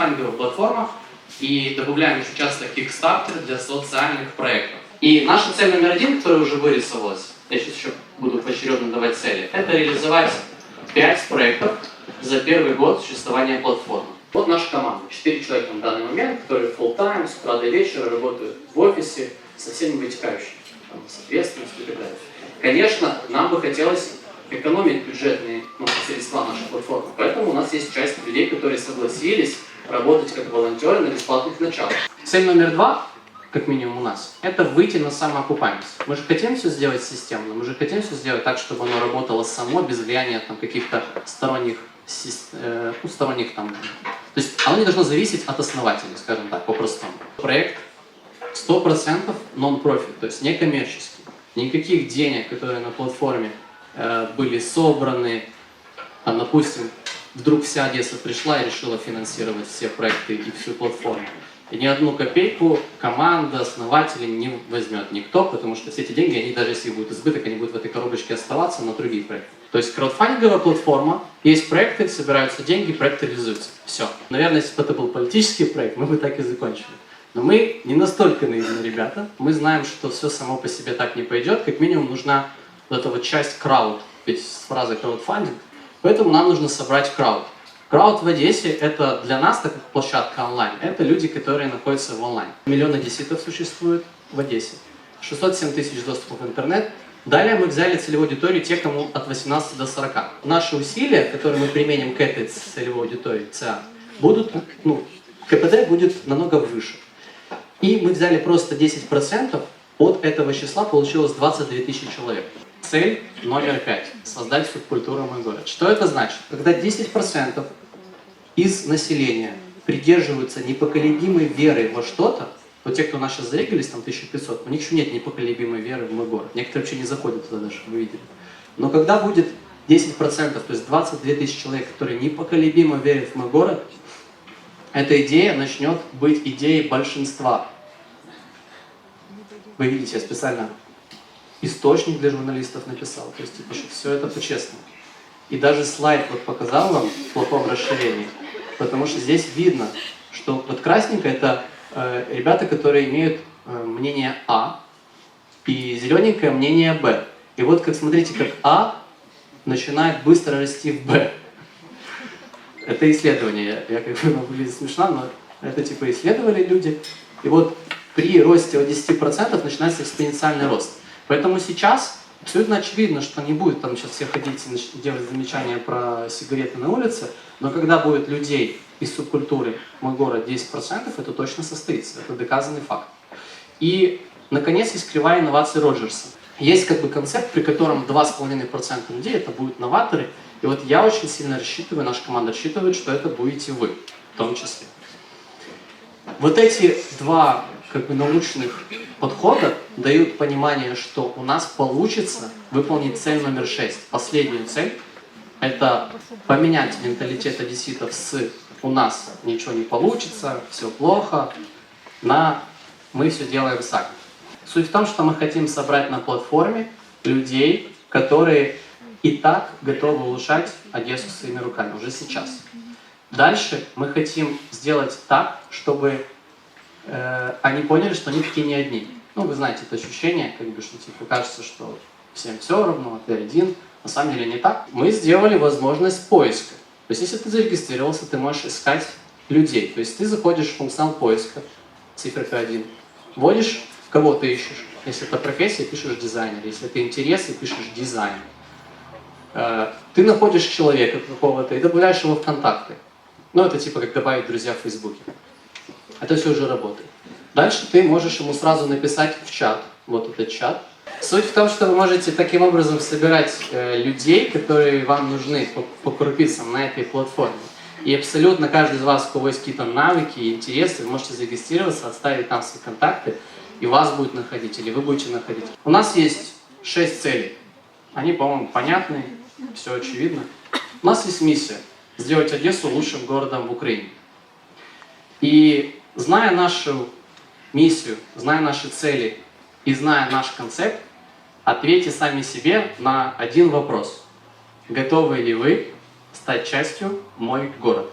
краудфандинговая платформа и добавляем еще часто Kickstarter для социальных проектов. И наша цель номер один, которая уже вырисовалась, я сейчас еще буду поочередно давать цели, это реализовать 5 проектов за первый год существования платформы. Вот наша команда, 4 человека на данный момент, которые full time с утра до вечера работают в офисе со всеми вытекающими, там, с ответственностью и так далее. Конечно, нам бы хотелось экономить бюджетные ну, средства нашей платформы, поэтому у нас есть часть людей, которые согласились работать как волонтеры на бесплатных началах. Цель номер два, как минимум у нас, это выйти на самоокупаемость. Мы же хотим все сделать системно, мы же хотим все сделать так, чтобы оно работало само, без влияния там, каких-то сторонних, э, ну, сторонних там... То есть оно не должно зависеть от основателей, скажем так, по-простому. Проект 100% нон-профит, то есть некоммерческий. Никаких денег, которые на платформе э, были собраны, там, допустим, вдруг вся Одесса пришла и решила финансировать все проекты и всю платформу. И ни одну копейку команда, основатели не возьмет никто, потому что все эти деньги, они даже если будет избыток, они будут в этой коробочке оставаться на другие проекты. То есть краудфандинговая платформа, есть проекты, собираются деньги, проект реализуется. Все. Наверное, если бы это был политический проект, мы бы так и закончили. Но мы не настолько наивные ребята. Мы знаем, что все само по себе так не пойдет. Как минимум нужна вот эта вот часть крауд, ведь с фразой краудфандинг. Поэтому нам нужно собрать крауд. Крауд в Одессе – это для нас, так площадка онлайн, это люди, которые находятся в онлайн. Миллион одесситов существует в Одессе. 607 тысяч доступов в интернет. Далее мы взяли целевую аудиторию те, кому от 18 до 40. Наши усилия, которые мы применим к этой целевой аудитории, ЦА, будут, ну, КПД будет намного выше. И мы взяли просто 10%, от этого числа получилось 22 тысячи человек. Цель номер пять. Создать субкультуру «Мой город». Что это значит? Когда 10% из населения придерживаются непоколебимой веры во что-то, вот те, кто у нас сейчас зарегались, там 1500, у них еще нет непоколебимой веры в мой город. Некоторые вообще не заходят туда даже, вы видели. Но когда будет 10%, то есть 22 тысячи человек, которые непоколебимо верят в мой город, эта идея начнет быть идеей большинства. Вы видите, я специально источник для журналистов написал, то есть типа, все это по-честному. И даже слайд вот показал вам в плохом расширении, потому что здесь видно, что вот красненькое это э, ребята, которые имеют э, мнение А, и зелененькое мнение Б. И вот как смотрите, как А начинает быстро расти в Б. Это исследование, я, как бы выглядит смешно, но это типа исследовали люди. И вот при росте от 10% начинается экспоненциальный рост. Поэтому сейчас абсолютно очевидно, что не будет там сейчас все ходить и делать замечания про сигареты на улице, но когда будет людей из субкультуры «Мой город» 10%, это точно состоится, это доказанный факт. И, наконец, есть кривая инноваций Роджерса. Есть как бы концепт, при котором 2,5% людей это будут новаторы, и вот я очень сильно рассчитываю, наша команда рассчитывает, что это будете вы, в том числе. Вот эти два как бы научных подхода дают понимание, что у нас получится выполнить цель номер шесть. Последнюю цель – это поменять менталитет одесситов с «у нас ничего не получится, все плохо» на «мы все делаем сами». Суть в том, что мы хотим собрать на платформе людей, которые и так готовы улучшать Одессу своими руками уже сейчас. Дальше мы хотим сделать так, чтобы э, они поняли, что они такие не одни. Ну, вы знаете это ощущение, как бы, что типа кажется, что всем все равно, а ты один. На самом деле не так. Мы сделали возможность поиска. То есть, если ты зарегистрировался, ты можешь искать людей. То есть, ты заходишь в функционал поиска, циферка 1, вводишь, кого ты ищешь. Если это профессия, пишешь дизайнер. Если это интересы, пишешь дизайн. Э, Ты находишь человека какого-то и добавляешь его в контакты. Ну, это типа как добавить друзья в Фейсбуке. Это все уже работает. Дальше ты можешь ему сразу написать в чат, вот этот чат. Суть в том, что вы можете таким образом собирать э, людей, которые вам нужны по, по крупицам на этой платформе. И абсолютно каждый из вас, у кого есть какие-то навыки и интересы, вы можете зарегистрироваться, оставить там свои контакты, и вас будет находить, или вы будете находить. У нас есть шесть целей. Они, по-моему, понятны, все очевидно. У нас есть миссия – сделать Одессу лучшим городом в Украине. И зная нашу миссию, зная наши цели и зная наш концепт, ответьте сами себе на один вопрос. Готовы ли вы стать частью «Мой город»?